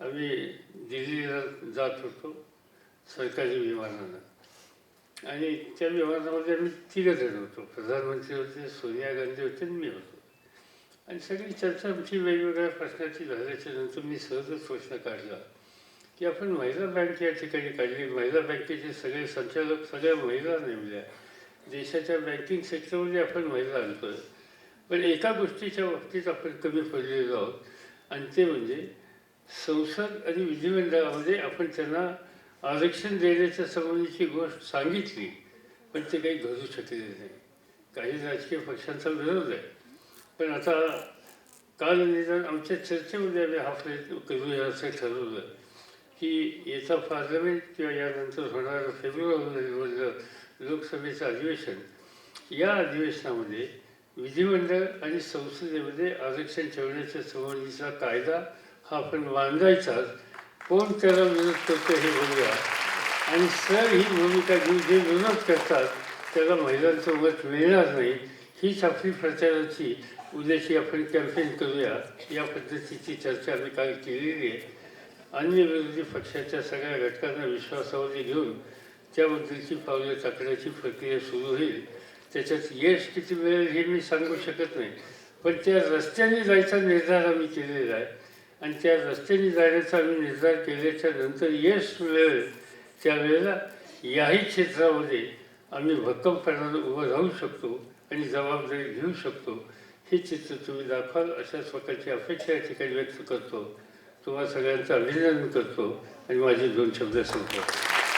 आम्ही दिल्लीला जात होतो सरकारी विमानानं. आणि त्या विमानामध्ये आम्ही तिघं जण होतो. प्रधानमंत्री होते सोनिया गांधी होते आणि मी होतो. आणि सगळी चर्चा आमची वेगवेगळ्या प्रश्नाची झाल्याच्यानंतर मी सहजच प्रश्न काढला की आपण महिला बँक या ठिकाणी काढली. महिला बँकेचे सगळे संचालक सगळ्या महिला नेमल्या. देशाच्या बँकिंग सेक्टरमध्ये आपण महिला आणतोय. पण एका गोष्टीच्या बाबतीत आपण कमी पडलेलो आहोत आणि ते म्हणजे संसद आणि विधिमंडळामध्ये आपण त्यांना आरक्षण देण्याच्या संबंधीची गोष्ट सांगितली पण ते काही घडू शकलेले नाही. काही राजकीय पक्षांचा विरोध आहे. पण आता काल निदान आमच्या चर्चेमध्ये आम्ही हा प्रयत्न करूया असं ठरवलं की याचा पार्लमेंट किंवा यानंतर होणारं फेब्रुवारीमधलं लोकसभेचं अधिवेशन या अधिवेशनामध्ये विधिमंडळ आणि संसदेमध्ये आरक्षण ठेवण्याच्या संबंधीचा कायदा आपण मांडायचाच कोण त्याला विरोध करतो हे बघूया. आणि सर ही भूमिका घेऊन जे विरोध करतात त्याला महिलांचं मत मिळणार नाही. हीच आपली प्रचाराची उद्याची आपण कॅम्पेन करूया. या पद्धतीची चर्चा आम्ही काल केलेली आहे. अन्य विरोधी पक्षाच्या सगळ्या घटकांना विश्वासावरती घेऊन त्याबद्दलची पावलं टाकण्याची प्रक्रिया सुरू होईल. त्याच्यात यश किती मिळेल हे मी सांगू शकत नाही. पण त्या रस्त्याने जायचा निर्धार आम्ही केलेला आहे. आणि त्या रस्त्याने जाण्याचा आम्ही निर्धार केल्याच्यानंतर यश मिळेल त्यावेळेला याही क्षेत्रामध्ये आम्ही भक्कमपणानं उभं राहू शकतो आणि जबाबदारी घेऊ शकतो. हे चित्र तुम्ही दाखवाल अशा प्रकारची अपेक्षा या ठिकाणी व्यक्त करतो. तुम्हा सगळ्यांचं अभिनंदन करतो आणि माझे दोन शब्द संपवतो.